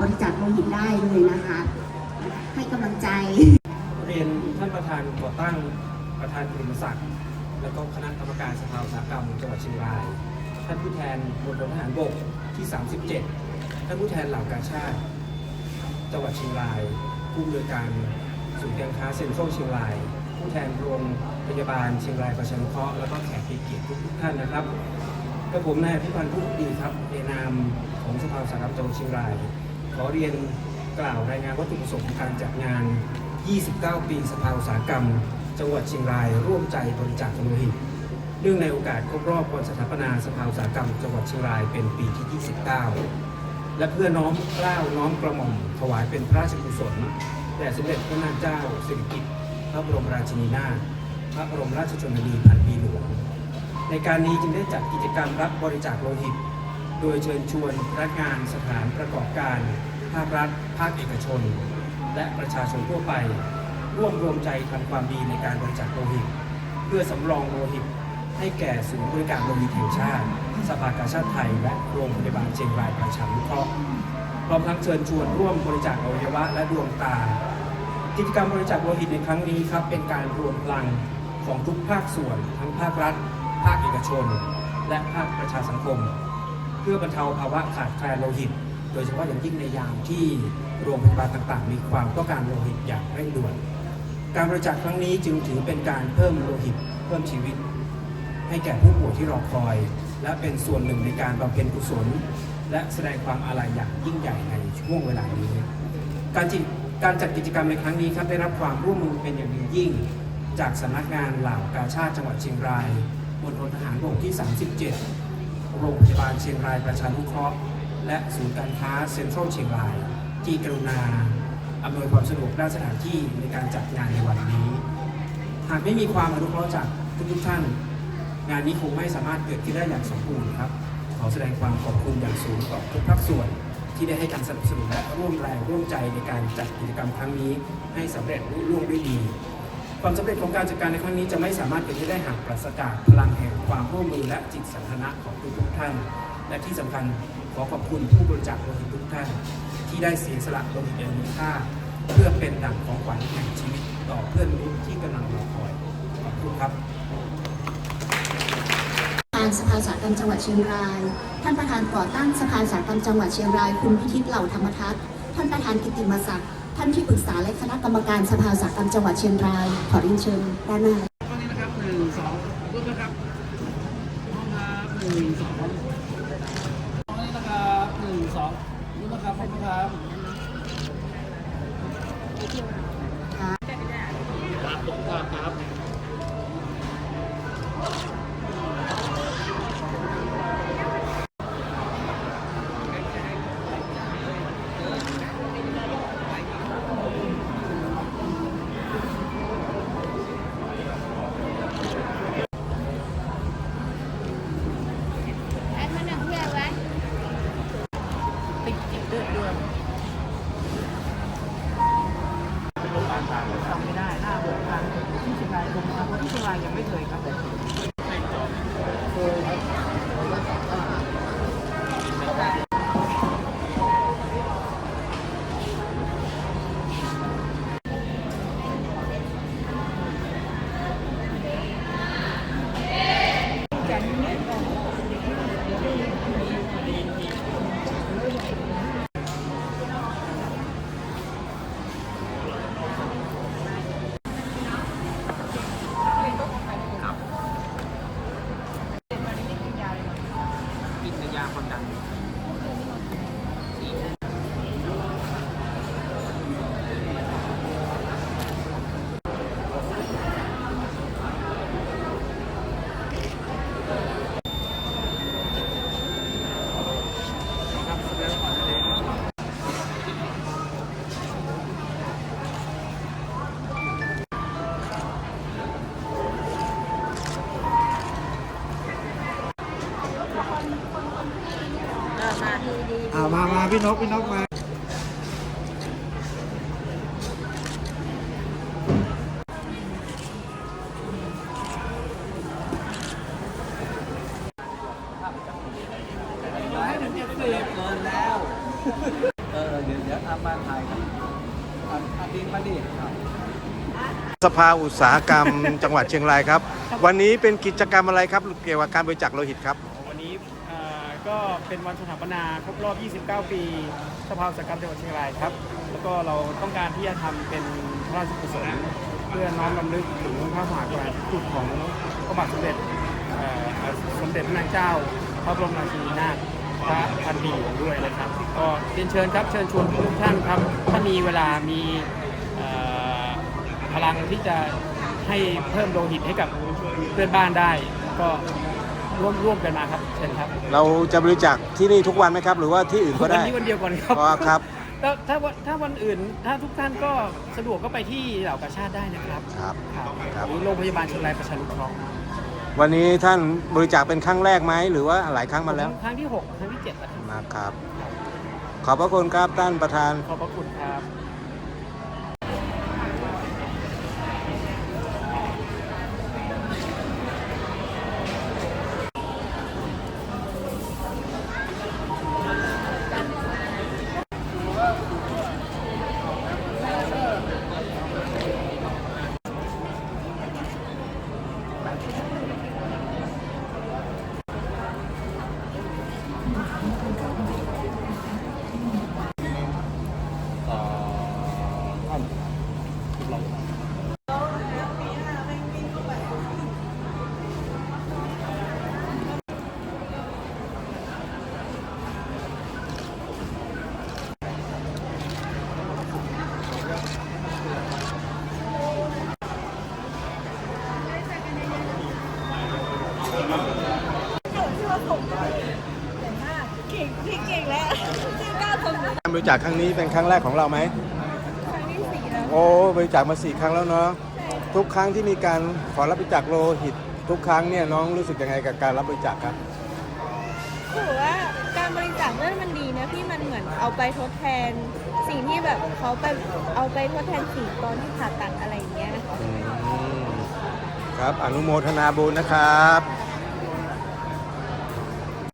บริจาคโลหิตได้เลยนะคะ ให้กำลังใจ เรียนท่านประธานก่อตั้งประธานกลุ่มศักดิ์แล้วก็คณะกรรมการสภาอุตสาหกรรมจังหวัดเชียงราย ท่านผู้แทนมณฑลทหารบกที่ 37 ท่านผู้แทนเหล่ากาชาติ จังหวัดเชียงราย ผู้อำนวยการศูนย์การค้าเซ็นทรัลเชียงราย ผู้แทนโรงพยาบาลเชียงรายประชานุเคราะห์แล้วก็แขกเกียรติทุกท่านนะครับกระผมนายพิพันธ์ผู้ดีครับในนามของสภาอุตสาหกรรมจังหวัดเชียงราย ขอเรียนกล่าวรายงานวัตถุประสงค์การจัดงาน 29 ปีสภาอุตสาหกรรม จังหวัดเชียงราย ร่วมใจบริจาคโลหิตเนื่องในโอกาสครบรอบวันสถาปนาสภาอุตสาหกรรม จังหวัดเชียงรายเป็นปีที่ 29 และเพื่อน้อมเกล้าน้อมกระหม่อมถวายเป็นพระราชกุศลแด่สมเด็จพระนางเจ้าสิริกิติ์พระบรมราชินีนาถพระบรมราชชนนีพันปีหลวงในการนี้จึงได้จัดกิจกรรมรับบริจาคโลหิต โดยเชิญชวนพนักงานสถานประกอบการ ภาครัฐ ภาคเอกชน และประชาชนทั่วไป ร่วมรวมใจทำความดีในการบริจาคโลหิต เพื่อสำรองโลหิต ให้แก่ศูนย์บริการโลหิตแห่งชาติสภากาชาติไทย และโรงพยาบาลเชียงรายประชานุเคราะห์พร้อมทั้งเชิญชวนร่วมบริจาคอวัยวะและดวงตา กิจกรรมบริจาคโลหิตในครั้งนี้ครับเป็นการรวมพลังของทุกภาคส่วน ทั้งภาครัฐ ภาคเอกชน และภาคประชาสังคม เพื่อบรรเทาภาวะขาดแคลนโลหิต โดยเฉพาะอย่างยิ่งในยามที่โรงพยาบาลต่างๆ มีความต้องการโลหิตอย่างเร่งด่วน การบริจาคครั้งนี้จึงถือเป็นการเพิ่มโลหิต เพิ่มชีวิต ให้แก่ผู้ป่วยที่รอคอย และเป็นส่วนหนึ่งในการบำเพ็ญกุศล และแสดงความอาลัยอย่างยิ่งใหญ่ในช่วงเวลานี้ การจิการจัดกิจกรรมในครั้งนี้ครับได้รับความร่วมมือเป็นอย่างดียิ่ง จากสำนักงานเหล่ากาชาติจังหวัดเชียงรายมณฑลทหารบกที่ 37 โรงพยาบาลเชียงรายประชานุเคราะห์ และศูนย์การค้าเซ็นทรัลเชียงราย ที่กรุณาอำนวยความสะดวกด้านสถานที่ในการจัดงานในวันนี้ หากไม่มีความอนุเคราะห์จากทุกท่าน งานนี้คงไม่สามารถเกิดขึ้นได้อย่างสมบูรณ์ครับ ขอแสดงความขอบคุณอย่างสูงต่อทุกภาคส่วนที่ได้ให้การสนับสนุนและร่วมแรงร่วมใจในการจัดกิจกรรมครั้งนี้ ให้สำเร็จรุ่ร่วงด้วยดี ความสำเร็จของการจัดการในครั้งนี้จะไม่สามารถเป็นไปได้หากปราศจากพลังแห่งความร่วมมือและจิตสันทนะของทุกท่าน และที่สำคัญ ขอขอบคุณผู้บริจาคโลหิตทุกท่าน ที่ได้เสียสละโลหิตอันมีค่า เพื่อเป็นดั่งของขวัญแห่งชีวิตต่อเพื่อนมนุษย์ที่กำลังรอคอย ขอบคุณครับทางสภาสาหกรรมจังหวัดเชียงราย ท่านประธานก่อตั้งสภาสาหกรรมจังหวัดเชียงราย คุณพิทิตเหล่าธรรมทัศน์ท่านประธานกิติมศักดิ์ท่านที่ปรึกษาและคณะกรรมการสภาสาหกรรมจังหวัดเชียงราย ขอเรียนเชิญด้านหน้า ตอนนี้นะครับหนึ่งสองรูปนะครับห้องครับหนึ่งสองตอนนี้นะครับหนึ่งสองรูปนะครับขอบคุณครับ ครั ความดัน อ่ามามาพี่นกพี่นกมาอย่าให้มันเจ็บเกินแล้วเออมาถ่ายครับอันอันนี้มาดิครับสภาอุตสาหกรรม จังหวัดเชียงรายครับ วันนี้เป็นกิจกรรมอะไรครับเกี่ยวกับการบริจาคโลหิตครับวันนี้เอ่อ ก็เป็นวันสถาปนาครบรอบ 29 ปีสภาอุตสาหกรรมจังหวัดเชียงรายครับ แล้วก็เราต้องการที่จะทำเป็นพระราชกุศลเพื่อน้อมรำลึกถึงพระมหากรุณาธิคุณของพระบาทสมเด็จเอ่อสมเด็จพระนางเจ้า พระบรมราชินีนาถพระพันปีหลวงด้วยนะครับ ก็เรียนเชิญครับเชิญชวนทุกท่านครับ ถ้ามีเวลามีเอ่อ พลังที่จะให้เพิ่มโลหิตให้กับเพื่อนบ้านได้ ก็ ร่วมร่วมกันมาครับเชิญครับเราจะบริจาคที่นี่ทุกวันไหมครับ หรือว่าที่อื่นก็วันได้นี้วันเดียวก่อนครับอ๋อครับถ้าถ้าวันถ้าวันอื่นถ้าทุกท่านก็สะดวกก็ไปที่เหล่ากาชาติได้นะครับครับครับครับหรือโรงพยาบาลเชียงรายประชานุเคราะห์วันนี้ท่านบริจาคเป็นครั้งแรกไหมหรือว่าหลายครั้งมาแล้ว ครั้งที่ 6 ครั้งที่7แล้วครับนะครับ ขอบพระคุณครับท่านประธาน ขอบพระคุณครับ บริจาคครั้งนี้เป็นครั้งแรกของเราไหมครั้งที่สี่แล้วโอ้บริจาคมาสี่ครั้งแล้วเนาะทุกครั้งที่มีการขอรับบริจาคโลหิต ทุกครั้งเนี่ยน้องรู้สึกยังไงกับการรับบริจาคครับถือว่าการบริจาคเลือดมันดีนะพี่มันเหมือนเอาไปทดแทน สิ่งที่แบบเขาไปเอาไปทดแทนสิ่งตอนที่ผ่าตัดอะไรอย่างเงี้ย อืมครับอนุโมทนาบุญนะครับ